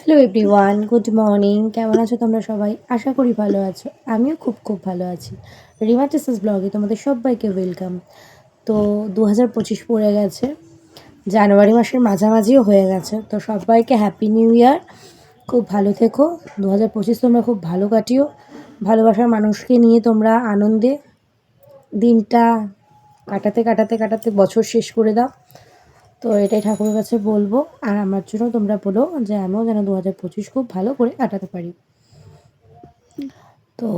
Hello everyone good morning কেমন আছো তোমরা সবাই? আশা করি ভালো আছো। আমিও খুব খুব ভালো আছি। রিমা টেসাস ব্লগে তোমাদের সবাইকে ওয়েলকাম তো দু হাজার পঁচিশ পড়ে গেছে। জানুয়ারি মাসের মাঝামাঝিও হয়ে গেছে। তো সবাইকে হ্যাপি নিউ ইয়ার খুব ভালো থেকো। দু হাজার পঁচিশ তোমরা খুব ভালো কাটিও। ভালোবাসার মানুষকে নিয়ে তোমরা আনন্দে দিনটা কাটাতে কাটাতে কাটাতে বছর শেষ করে দাও। তো এটাই ঠাকুরের কাছে বলব। আর আমার জন্য তোমরা বলো যে আমিও যেন দু হাজার পঁচিশ খুব ভালো করে কাটাতে পারি। তো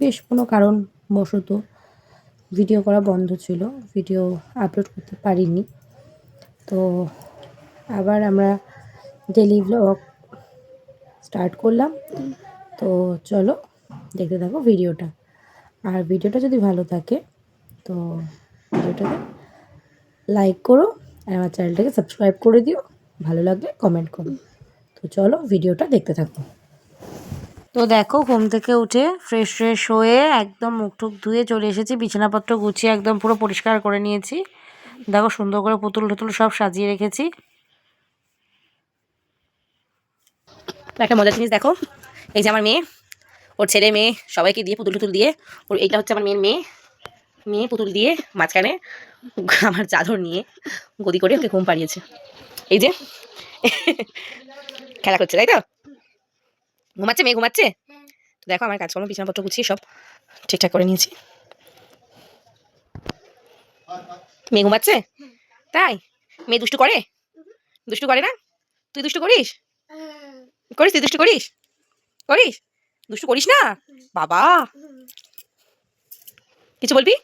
বেশ কোনো কারণ বশত ভিডিও করা বন্ধ ছিল। ভিডিও আপলোড করতে পারিনি। তো আবার আমরা ডেলি ব্লগ স্টার্ট করলাম। তো চলো দেখতে থাকো ভিডিওটা আর ভিডিওটা যদি ভালো থাকে, তো ভিডিওটাকে লাইক করো আর আমার চ্যানেলটাকে সাবস্ক্রাইব করে দিও। ভালো লাগলে কমেন্ট করো। তো চলো ভিডিওটা দেখতে থাকো। তো দেখো, ঘুম থেকে উঠে ফ্রেশ ফ্রেশ হয়ে একদম মুখ টুক ধুয়ে চলে এসেছি। বিছানাপত্র গুছিয়ে একদম পুরো পরিষ্কার করে নিয়েছি। দেখো, সুন্দর করে পুতুল টুতুল সব সাজিয়ে রেখেছি। একটা মজার জিনিস দেখো, এই যে আমার মেয়ে, ওর ছেলে মেয়ে, সবাইকে দিয়ে পুতুল টুতুল দিয়ে, ওর এইটা হচ্ছে আমার মেয়ের মেয়ে। মেয়ে পুতুল দিয়ে মাঝখানে আমার চাদর নিয়ে গদি করে ওকে ঘুম পাড়িয়েছে। এই যে, খেলা করছে, তাই তো? ঘুমাচ্ছে মেয়ে, ঘুমাচ্ছে? তো দেখো আমার কাজকর্ম, বিছানাপত্র গুছিয়ে সব ঠিকঠাক করে নিয়েছি। মেয়ে ঘুমাচ্ছে? তাই? মেয়ে দুষ্টু করে? দুষ্টু করে না? তুই দুষ্টু করিস? করিস, তুই দুষ্টু করিস? করিস? দুষ্টু করিস না? বাবা! কিছু বলবি?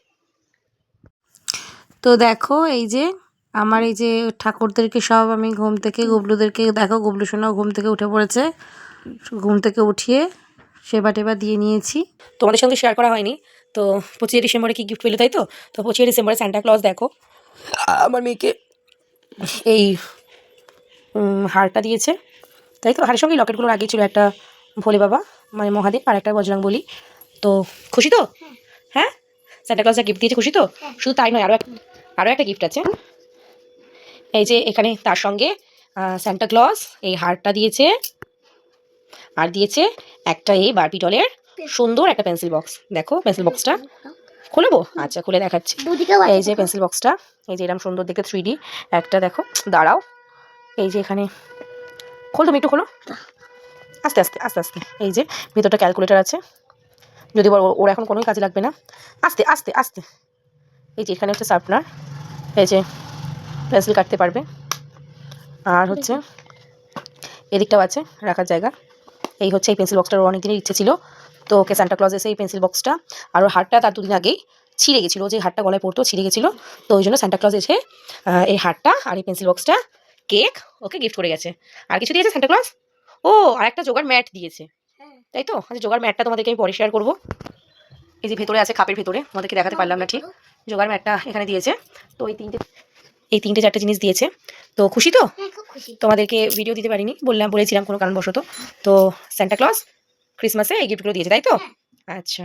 তো দেখো এই যে আমার এই যে ঠাকুরদেরকে সব আমি ঘুম থেকে গুবলুদেরকে দেখো গুবলু সোনাও ঘুম থেকে উঠে পড়েছে। ঘুম থেকে উঠিয়ে সেবা টেবা দিয়ে নিয়েছি। তোমাদের সঙ্গে শেয়ার করা হয়নি। তো পঁচিশে ডিসেম্বরে কি গিফট পেল তাই তো? তো পঁচিশে ডিসেম্বরে স্যান্টা ক্লজ দেখো। আমার মেয়েকে এই হারটা দিয়েছে। তাই তো? হারের সঙ্গে লকেটগুলো আগে ছিল একটা ভোলে বাবা মানে মহাদেব আর একটা বজরং বলি। তো খুশি তো? হ্যাঁ? স্যান্টা ক্লজটা গিফট দিয়েছে খুশি তো? শুধু তাই নয় আরও এক আরও একটা গিফট আছে। এই যে এখানে তার সঙ্গে স্যান্টা ক্লজ এই হারটা দিয়েছে। আর দিয়েছে একটা এই বারপি ডলের সুন্দর একটা পেন্সিল বক্স দেখো পেন্সিল বক্সটা খুলবো? আচ্ছা খুলে দেখাচ্ছি। এই যে পেন্সিল বক্সটা এই যে এরকম সুন্দর দেখে থ্রি একটা দেখো দাঁড়াও। এই যে এখানে খোল তুমি একটু খোলো। আস্তে আস্তে আস্তে আস্তে। এই যে ভিতরটা ক্যালকুলেটার আছে। যদি ওর এখন কোনোই কাজে লাগবে না। আস্তে আস্তে আস্তে। এই যে এখানে হচ্ছে শার্পনার এই যে পেন্সিল কাটতে পারবে। আর হচ্ছে এদিকটাও আছে রাখার জায়গা। এই হচ্ছে এই পেন্সিল বক্সটার ওর অনেক দিনের ইচ্ছে ছিল। তো ওকে সান্টা ক্লজ এসে এই পেন্সিল বক্সটা আর হারটা তার দুদিন আগেই ছিঁড়ে গেছিল যে হারটা গলায় পড়তো ছিঁড়ে গেছিল। তো ওই জন্য সান্টা ক্লজ এসে এই হারটা আর এই পেন্সিল বক্সটা কেক ওকে গিফট করে গেছে। আর কিছু দিয়েছে সান্টা ক্লজ ও আর একটা জোগাড় ম্যাট দিয়েছে। তাই তো? আচ্ছা জোগাড় ম্যাটটা তোমাদেরকে আমি পরে শেয়ার করব। এই যে ভেতরে আছে খাপের ভেতরে তোমাদেরকে দেখাতে পারলাম না ঠিক। জোগাড় ম্যাটটা এখানে দিয়েছে। তো এই তিনটে এই তিনটে চারটে জিনিস দিয়েছে। তো খুশি তো? তোমাদেরকে ভিডিও দিতে পারিনি বললাম বলেছিলাম কোনো কারণবশত। তো স্যান্টা ক্লজ ক্রিসমাসে এই গিফটগুলো দিয়েছে তাই তো? আচ্ছা।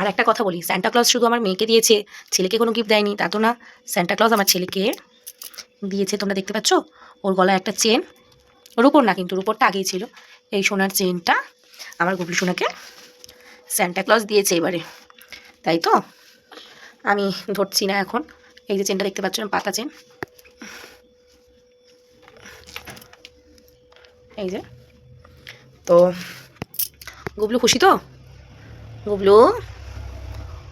আর একটা কথা বলি স্যান্টা ক্লজ শুধু আমার মেয়েকে দিয়েছে ছেলেকে কোনো গিফট দেয়নি তা তো না। স্যান্টা ক্লজ আমার ছেলেকে দিয়েছে তোমরা দেখতে পাচ্ছ? ওর গলায় একটা চেন রূপোর না কিন্তু রুপোরটা আগেই ছিল। এই সোনার চেনটা আমার গুবলি সোনাকে স্যান্টা ক্লজ দিয়েছে এবারে। তাই তো? আমি ধরছি না এখন। এই যে চেনটা দেখতে পাচ্ছ পাতা চেন। এই যে। তো, গুবলু খুশি তো? গুবলু,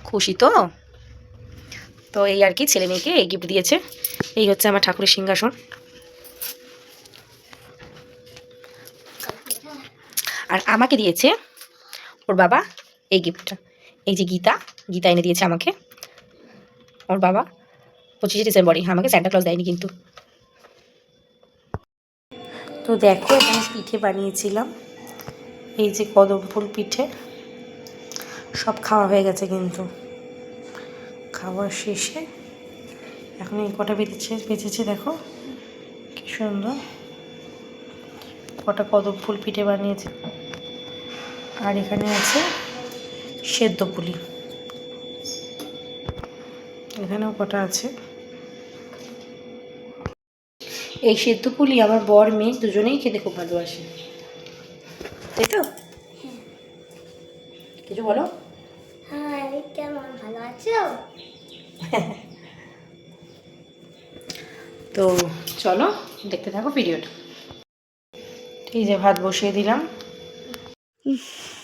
খুশি তো? তো এই আর কি ছেলে মেয়েকে গিফট দিয়েছে। এই হচ্ছে আমার ঠাকুরের সিংহাসন। আর আমাকে দিয়েছে ওর বাবা এই গিফটটা এই যে গীতা গীতা এনে দিয়েছে আমাকে। ওর বাবা পঁচিশে ডিসেম্বরে, আমাকে স্যান্টা ক্লজ দেয়নি কিন্তু। তো দেখো, এখানে পিঠে বানিয়েছিলাম। এই যে কদম ফুল পিঠে। সব খাওয়া হয়ে গেছে কিন্তু। খাওয়ার শেষে এখন এই কটা বেঁচেছে বেঁচেছে দেখো। কি সুন্দর। কটা কদম ফুল পিঠে বানিয়েছে। আর এখানে আছে সেদ্ধ পুলি। এখানেও কটা আছে? এই সেদ্ধ পুলি আমার বর মেয়ে দুজনেই খেতে খুব ভালোবাসে। তাই তো? কিছু বলো? হাই কেমন ভালো আছো? তো চলো দেখতে থাকো ভিডিওটা। এই যে ভাত বসিয়ে দিলাম।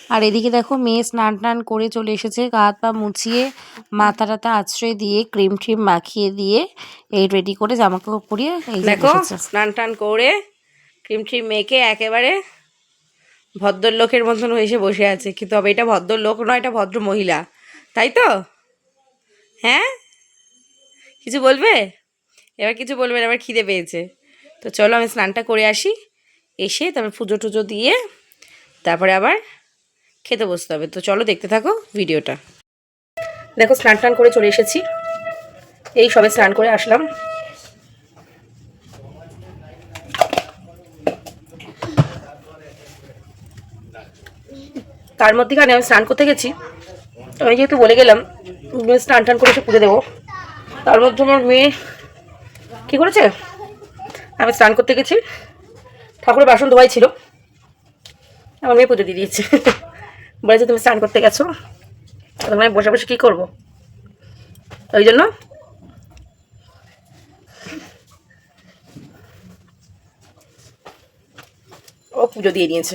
আর এদিকে দেখো মেয়ে স্নান টান করে চলে এসেছে গা হাত পা মুছিয়ে মাথা টাথা আশ্রয় দিয়ে ক্রিম ট্রিম মাখিয়ে দিয়ে এই রেডি করে জামা কাপড় পরিয়ে এই দেখো স্নান টান করে ক্রিম ট্রিম মেখে একেবারে ভদ্রলোকের মতন এসে বসে আছে। কিন্তু তবে এটা ভদ্রলোক নয় এটা ভদ্র মহিলা। তাই তো? হ্যাঁ? কিছু বলবে? এবার কিছু বলবে এবার খিদে পেয়েছে। তো চলো আমি স্নানটা করে আসি। এসে তারপর পুজো টুজো দিয়ে তারপরে আবার খেতে বসতে হবে। তো চলো দেখতে থাকো ভিডিওটা। দেখো, স্নান টান করে চলে এসেছি। এই সবে স্নান করে আসলাম। তার মধ্যেখানে আমি স্নান করতে গেছি। আমি যেহেতু বলে গেলাম স্নান টান করে এসে পুজো দেবো। তার মধ্যে আমার মেয়ে কী করেছে? আমি স্নান করতে গেছি। ঠাকুরের বাসন ধোয়াই ছিল। আমার মেয়ে পুজো দিয়ে দিয়েছে। বলেছে, তুমি স্নান করতে গেছো? তখন আমি বসে বসে কী করব? ওই জন্য ও পুজো দিয়ে নিয়েছে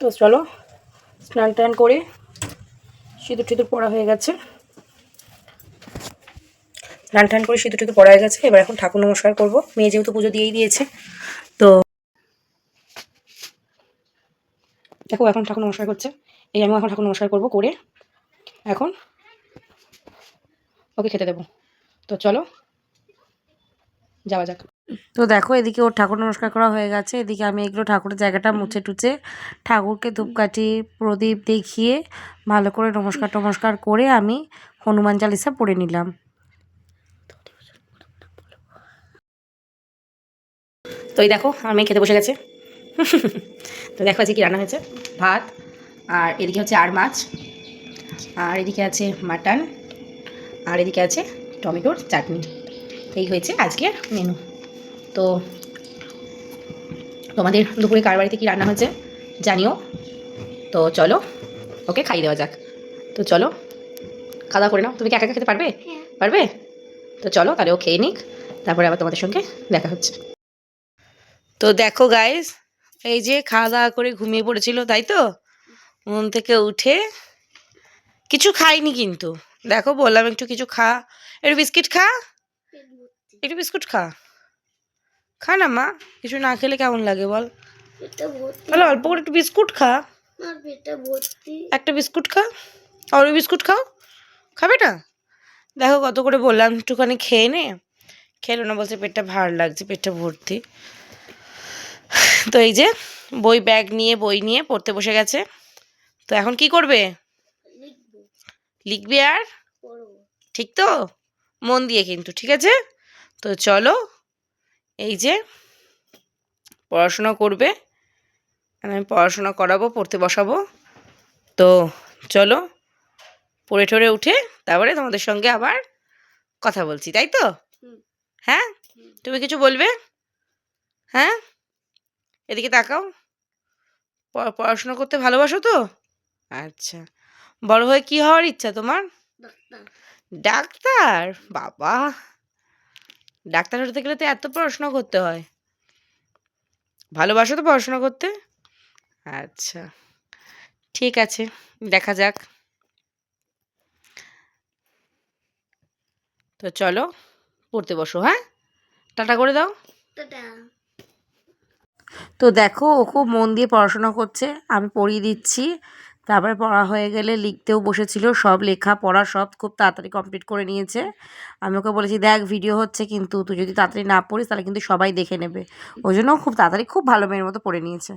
তো চলো, স্নান টান করে সিঁদুর টিঁদুর পড়া হয়ে গেছে। স্নান টান করে সিঁদুর টিঁদুর পড়া হয়ে গেছে, এবার এখন ঠাকুর নমস্কার করব। মেয়ে যেহেতু পুজো দিয়েই দিয়েছে, তো দেখো এখন ঠাকুর নমস্কার করছে। এই আমি এখন ঠাকুর নমস্কার করব করে এখন ওকে খেতে দেবো। তো চলো যাওয়া যাক। তো দেখো এদিকে ওর ঠাকুর নমস্কার করা হয়ে গেছে। এদিকে আমি এগুলো ঠাকুরের জায়গাটা মুছে টুছে ঠাকুরকে ধূপকাঠি প্রদীপ দেখিয়ে ভালো করে নমস্কার টমস্কার করে আমি হনুমান চালিসা পড়ে নিলাম। তো এই দেখো আমি খেতে বসে গেছে। তো দেখো আজকে কি রান্না হয়েছে? ভাত আর এদিকে হচ্ছে আর মাছ আর এদিকে আছে মাটন। আর এদিকে আছে টমেটোর চাটনি। এই হয়েছে আজকের মেনু তো তোমাদের দুপুরে কার বাড়িতে কী রান্না হয়েছে জানিও। তো চলো ওকে খাই দেওয়া যাক। তো চলো খাওয়া দাওয়া করে নাও। তুমি কি একা খেতে পারবে? হ্যাঁ। পারবে? তো চলো তাহলে ও খেয়ে নিক। তারপরে আবার তোমাদের সঙ্গে দেখা হচ্ছে। তো দেখো গাইস এই যে খাওয়া দাওয়া করে ঘুমিয়ে পড়েছিল তাই তো? মন থেকে উঠে কিছু খাইনি কিন্তু। দেখো বললাম একটু কিছু খা। একটু বিস্কিট খা। একটু বিস্কুট খা। খা না মা কিছু না খেলে কেমন লাগে বল। তাহলে অল্প করে একটু বিস্কুট খা। একটা বিস্কুট খা। আর বিস্কুট খাও। খাবে না? দেখো কত করে বললাম একটুখানি খেয়ে নে। খেলো না বলছে পেটটা ভার লাগছে পেটটা ভর্তি। তো এই যে বই ব্যাগ নিয়ে বই নিয়ে পড়তে বসে গেছে। তো এখন কি করবে? লিখব আর? ঠিক তো? মন দিয়ে কিন্তু ঠিক আছে? তো চলো এই যে পড়াশোনা করবে আমি পড়াশোনা করাবো পড়তে বসাবো। তো চলো পড়ে টড়ে উঠে তারপরে তোমাদের সঙ্গে আবার কথা বলছি তাই তো? হ্যাঁ? তুমি কিছু বলবে? হ্যাঁ? এদিকে তাকাও। পড়াশোনা করতে ভালোবাসো তো? আচ্ছা। বড় হয়ে কি হওয়ার ইচ্ছা তোমার? ডাক্তার। ডাক্তার? বাবা। ডাক্তার হতে গেলে তো এত পড়াশোনা করতে হয়। ভালোবাসো তো পড়াশোনা করতে? আচ্ছা। ঠিক আছে দেখা যাক। তো চলো পড়তে বসো হ্যাঁ? টাটা করে দাও। তো দেখো ও খুব মন দিয়ে পড়াশোনা করছে আমি পড়িয়ে দিচ্ছি। তারপরে পড়া হয়ে গেলে লিখতেও বসেছিল, সব লেখা পড়া সব খুব তাড়াতাড়ি কমপ্লিট করে নিয়েছে। আমি ওকে বলেছি, দেখ ভিডিও হচ্ছে কিন্তু, তুই যদি তাড়াতাড়ি না পড়িস, তাহলে কিন্তু সবাই দেখে নেবে। ওই জন্য খুব তাড়াতাড়ি খুব ভালো মেয়ের মতো পড়ে নিয়েছে।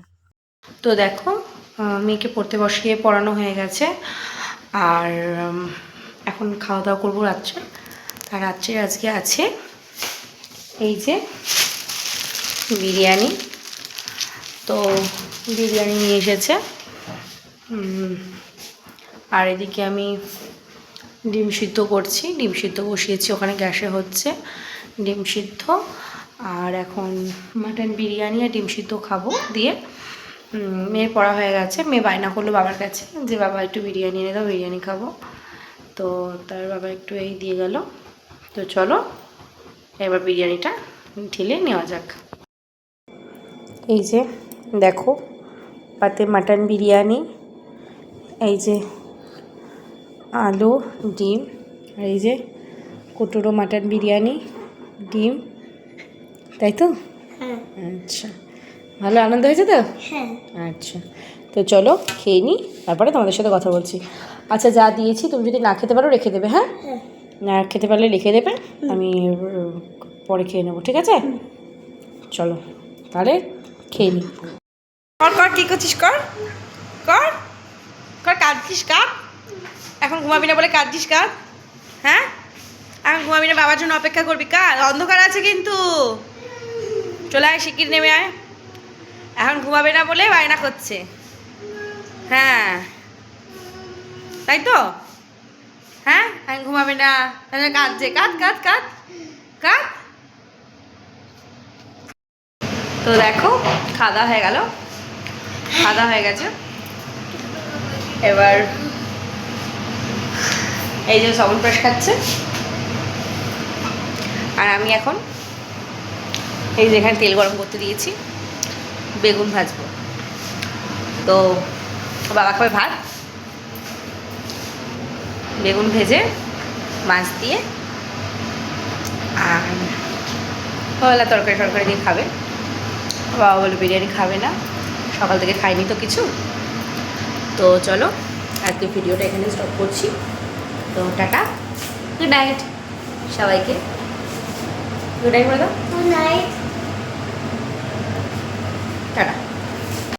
তো দেখো মেয়েকে পড়তে বসিয়ে পড়ানো হয়ে গেছে। আর এখন খাওয়া দাওয়া করব রাত্রে। আর রাত্রে আজকে আছে এই যে বিরিয়ানি। তো বিরিয়ানি নিয়ে এসেছে। আর এদিকে আমি ডিম সিদ্ধ করছি। ডিম সিদ্ধ বসিয়েছি, ওখানে গ্যাসে হচ্ছে ডিম সিদ্ধ। আর এখন মাটন বিরিয়ানি আর ডিম সিদ্ধ খাব দিয়ে। মেয়ের পড়া হয়ে গেছে। মেয়ে বায়না করল বাবার কাছে যে, বাবা, একটু বিরিয়ানি এনে দাও, বিরিয়ানি খাব। তো তার বাবা একটু এই দিয়ে গেল। তো চলো, এবার বিরিয়ানিটা ঢেলে নেওয়া যাক। এই যে, দেখো, পাতে মাটন বিরিয়ানি। এই যে আলু ডিম আর এই যে কুটুরো মাটন বিরিয়ানি ডিম তাই তো? হ্যাঁ। আচ্ছা। ভালো আনন্দ হয়েছে তো? হ্যাঁ। আচ্ছা। তো চলো খেয়ে নিই তারপরে তোমাদের সাথে কথা বলছি। আচ্ছা যা দিয়েছি তুমি যদি না খেতে পারো রেখে দেবে হ্যাঁ? হ্যাঁ। না খেতে পারলে লিখে দেবে আমি পরে খেয়ে নেব ঠিক আছে? চলো তাহলে খেয়ে নিই কর কর কী করছিস কর? কাঁদছিস, কাঁদ। এখন ঘুমাবি না বলে কাঁদছিস, কাঁদ। হ্যাঁ? এখন ঘুমাবি না, বাবার জন্য অপেক্ষা করবি কার অন্ধকার আছে কিন্তু। চলে আয় শিকির নেমে আয়। এখন ঘুমাবে না বলে বায়না করছে। হ্যাঁ। তাই তো? হ্যাঁ? এখন ঘুমাবে না, তাহলে কাঁদছে। কাঁদ কাঁদ কাঁদ। কাঁদ। তো দেখো, খাওয়া হয়ে গেল। খাওয়া হয়ে গেছে। এবার এই যে সবন প্রাশ খাচ্ছে। আর আমি এখন এই যে এখানে তেল গরম করতে দিয়েছি, বেগুন ভাজবো। তো বাবা খাবে ভাত, বেগুন ভেজে মাছ দিয়ে, আর ওলা তরকারি টরকারি দিয়ে খাবে। বাবা বলে বিরিয়ানি খাবে না, সকাল থেকে খাইনি তো কিছু। তো চলো, আজকে ভিডিওটা এখানে স্টপ করছি। তো টাটা গুড নাইট সবাইকে। গুড নাইট বলে গুড নাইট